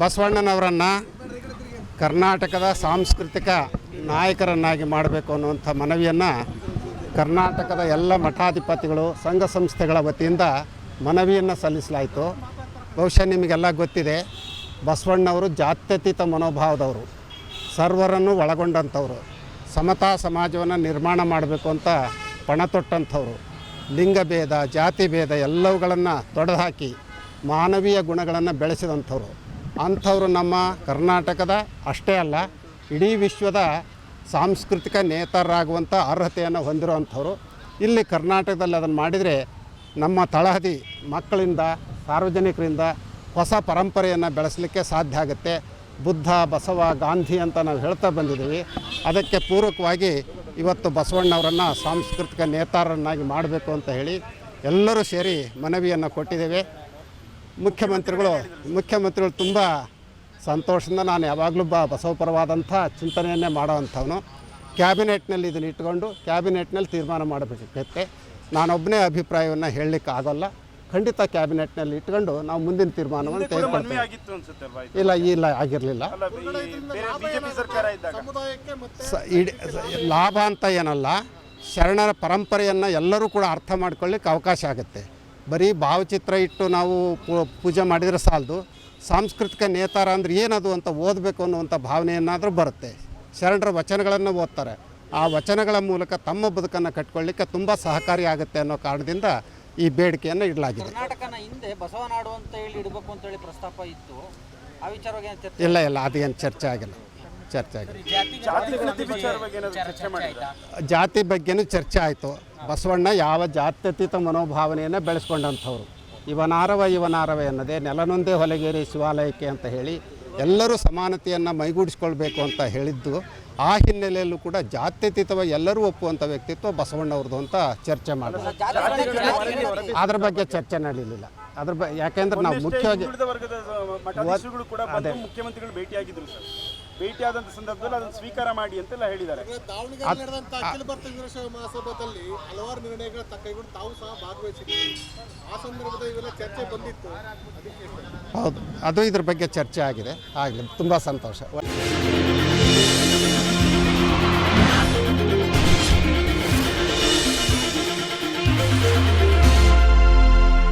ಬಸವಣ್ಣನವರನ್ನು ಕರ್ನಾಟಕದ ಸಾಂಸ್ಕೃತಿಕ ನಾಯಕರನ್ನಾಗಿ ಮಾಡಬೇಕು ಅನ್ನುವಂಥ ಮನವಿಯನ್ನು ಕರ್ನಾಟಕದ ಎಲ್ಲ ಮಠಾಧಿಪತಿಗಳು, ಸಂಘ ಸಂಸ್ಥೆಗಳ ವತಿಯಿಂದ ಮನವಿಯನ್ನು ಸಲ್ಲಿಸಲಾಯಿತು. ಬಹುಶಃ ನಿಮಗೆಲ್ಲ ಗೊತ್ತಿದೆ, ಬಸವಣ್ಣವರು ಜಾತ್ಯತೀತ ಮನೋಭಾವದವರು, ಸರ್ವರನ್ನು ಒಳಗೊಂಡಂಥವ್ರು, ಸಮತಾ ಸಮಾಜವನ್ನು ನಿರ್ಮಾಣ ಮಾಡಬೇಕು ಅಂತ ಪಣ ತೊಟ್ಟಂಥವ್ರು ಲಿಂಗಭೇದ ಜಾತಿ ಭೇದ ಎಲ್ಲವುಗಳನ್ನು ತೊಡೆದುಹಾಕಿ ಮಾನವೀಯ ಗುಣಗಳನ್ನು ಬೆಳೆಸಿದಂಥವ್ರು. ಅಂಥವ್ರು ನಮ್ಮ ಕರ್ನಾಟಕದ ಅಷ್ಟೇ ಅಲ್ಲ, ಇಡೀ ವಿಶ್ವದ ಸಾಂಸ್ಕೃತಿಕ ನೇತಾರರಾಗುವಂಥ ಅರ್ಹತೆಯನ್ನು ಹೊಂದಿರುವಂಥವ್ರು. ಇಲ್ಲಿ ಕರ್ನಾಟಕದಲ್ಲಿ ಅದನ್ನು ಮಾಡಿದರೆ ನಮ್ಮ ತಳಹದಿ ಮಕ್ಕಳಿಂದ, ಸಾರ್ವಜನಿಕರಿಂದ ಹೊಸ ಪರಂಪರೆಯನ್ನು ಬೆಳೆಸಲಿಕ್ಕೆ ಸಾಧ್ಯ ಆಗುತ್ತೆ. ಬುದ್ಧ, ಬಸವ, ಗಾಂಧಿ ಅಂತ ನಾವು ಹೇಳ್ತಾ ಬಂದಿದ್ದೀವಿ. ಅದಕ್ಕೆ ಪೂರಕವಾಗಿ ಇವತ್ತು ಬಸವಣ್ಣವರನ್ನು ಸಾಂಸ್ಕೃತಿಕ ನೇತಾರರನ್ನಾಗಿ ಮಾಡಬೇಕು ಅಂತ ಹೇಳಿ ಎಲ್ಲರೂ ಸೇರಿ ಮನವಿಯನ್ನು ಕೊಟ್ಟಿದ್ದೇವೆ. ಮುಖ್ಯಮಂತ್ರಿಗಳು ಮುಖ್ಯಮಂತ್ರಿಗಳು ತುಂಬ ಸಂತೋಷದಿಂದ ನಾನು ಯಾವಾಗಲೂ ಬ ಬಸವಪರವಾದಂಥ ಚಿಂತನೆಯನ್ನೇ ಮಾಡೋವಂಥವನು. ಕ್ಯಾಬಿನೆಟ್ನಲ್ಲಿ ಇದನ್ನು ಇಟ್ಕೊಂಡು ಕ್ಯಾಬಿನೆಟ್ನಲ್ಲಿ ತೀರ್ಮಾನ ಮಾಡಬೇಕಿತ್ತೆ ನಾನೊಬ್ಬನೇ ಅಭಿಪ್ರಾಯವನ್ನು ಹೇಳಲಿಕ್ಕೆ ಆಗೋಲ್ಲ ಖಂಡಿತ ಕ್ಯಾಬಿನೆಟ್ನಲ್ಲಿ ಇಟ್ಕೊಂಡು ನಾವು ಮುಂದಿನ ತೀರ್ಮಾನವನ್ನು ಮನವಿ ತೆಗೆದುಕೊಳ್ತೇವೆ ಇಲ್ಲ ಇಲ್ಲ ಆಗಿರಲಿಲ್ಲ. ಲಾಭ ಅಂತ ಏನಲ್ಲ ಶರಣರ ಪರಂಪರೆಯನ್ನು ಎಲ್ಲರೂ ಕೂಡ ಅರ್ಥ ಮಾಡ್ಕೊಳ್ಳಿಕ್ಕೆ ಅವಕಾಶ ಆಗುತ್ತೆ. ಬರೀ ಭಾವಚಿತ್ರ ಇಟ್ಟು ನಾವು ಪೂ- ಪೂಜೆ ಮಾಡಿದರೆ ಸಾಲದು. ಸಾಂಸ್ಕೃತಿಕ ನೇತಾರ ಅಂದ್ರೆ ಏನದು ಅಂತ ಓದಬೇಕು ಅನ್ನುವಂಥ ಭಾವನೆಯನ್ನಾದರೂ ಬರುತ್ತೆ. ಶರಣರ ವಚನಗಳನ್ನು ಓದ್ತಾರೆ. ಆ ವಚನಗಳ ಮೂಲಕ ತಮ್ಮ ಬದುಕನ್ನು ಕಟ್ಕೊಳ್ಳಿಕ್ಕೆ ತುಂಬ ಸಹಕಾರಿ ಆಗುತ್ತೆ ಅನ್ನೋ ಕಾರಣದಿಂದ ಈ ಬೇಡಿಕೆಯನ್ನು ಇಡಲಾಗಿದೆ. ಕರ್ನಾಟಕನ ಹಿಂದೆ ಬಸವನಾಡು ಅಂತ ಹೇಳಿ ಇಡಬೇಕು ಅಂತ ಹೇಳಿ ಪ್ರಸ್ತಾಪ ಇತ್ತು. ಆ ವಿಚಾರವಾಗಿ ಏನ್ ಚರ್ಚೆ ಇಲ್ಲ ಇಲ್ಲ ಅದೇನು ಚರ್ಚೆ ಆಗಿಲ್ಲ. ಚರ್ಚೆ ಆಗಿಲ್ಲ. ಜಾತಿ ಗಣತಿ ವಿಚಾರವಾಗಿ ಏನಾದ್ರು ಚರ್ಚೆ ಮಾಡಿದ್ರ? ಜಾತಿ ಬಗ್ಗೆನೂ ಚರ್ಚೆ ಆಯಿತು. ಬಸವಣ್ಣ ಯಾವ ಜಾತ್ಯತೀತ ಮನೋಭಾವನೆಯನ್ನು ಬೆಳೆಸ್ಕೊಂಡಂಥವ್ರು. ಇವನಾರವ ಇವನಾರವ ಎನ್ನದೆ ನೆಲನೊಂದೇ ಹೊಲಗೇರಿ ಶಿವಾಲಯಕ್ಕೆ ಅಂತ ಹೇಳಿ ಎಲ್ಲರೂ ಸಮಾನತೆಯನ್ನು ಮೈಗೂಡಿಸ್ಕೊಳ್ಬೇಕು ಅಂತ ಹೇಳಿದ್ದು ಆ ಹಿನ್ನೆಲೆಯಲ್ಲೂ ಕೂಡ ಜಾತ್ಯತೀತವಾಗಿ ಎಲ್ಲರೂ ಒಪ್ಪುವಂಥ ವ್ಯಕ್ತಿತ್ವ ಬಸವಣ್ಣವ್ರದ್ದು ಅಂತ ಚರ್ಚೆ ಮಾಡಿದ್ರು ಅದ್ರ ಬಗ್ಗೆ ಚರ್ಚೆ ನಡೀಲಿಲ್ಲ. ಅದ್ರ ಬ ಯಾಕೆಂದ್ರೆ ನಾವು ಮುಖ್ಯವಾಗಿ ಹಿಂದುಳಿದ ಭೇಟಿಯಾದಂತ ಸಂದರ್ಭದಲ್ಲಿ ಅದನ್ನು ಸ್ವೀಕಾರ ಮಾಡಿ ಅಂತೆಲ್ಲ ಹೇಳಿದ್ದಾರೆ. ದಾವಣಗೆರೆ ನಡೆದಂತ ಅಖಿಲ ಭಾರತ ವೀರಶೈವ ಮಹಾಸಭಾದಲ್ಲಿ ಹಲವಾರು ನಿರ್ಣಯಗಳ ಕೈಗೊಂಡು ತಾವು ಸಹ ಭಾಗವಹಿಸಿದ್ದೀರಿ ಆ ಸಂದರ್ಭದಲ್ಲಿ ಇವೆಲ್ಲ ಚರ್ಚೆ ಬಂದಿತ್ತು. ಅದಕ್ಕೆ ಹೌದು. ಅದು ಇದ್ರ ಬಗ್ಗೆ ಚರ್ಚೆ ಆಗಿದೆ. ಆಗಲಿ ತುಂಬ ಸಂತೋಷ.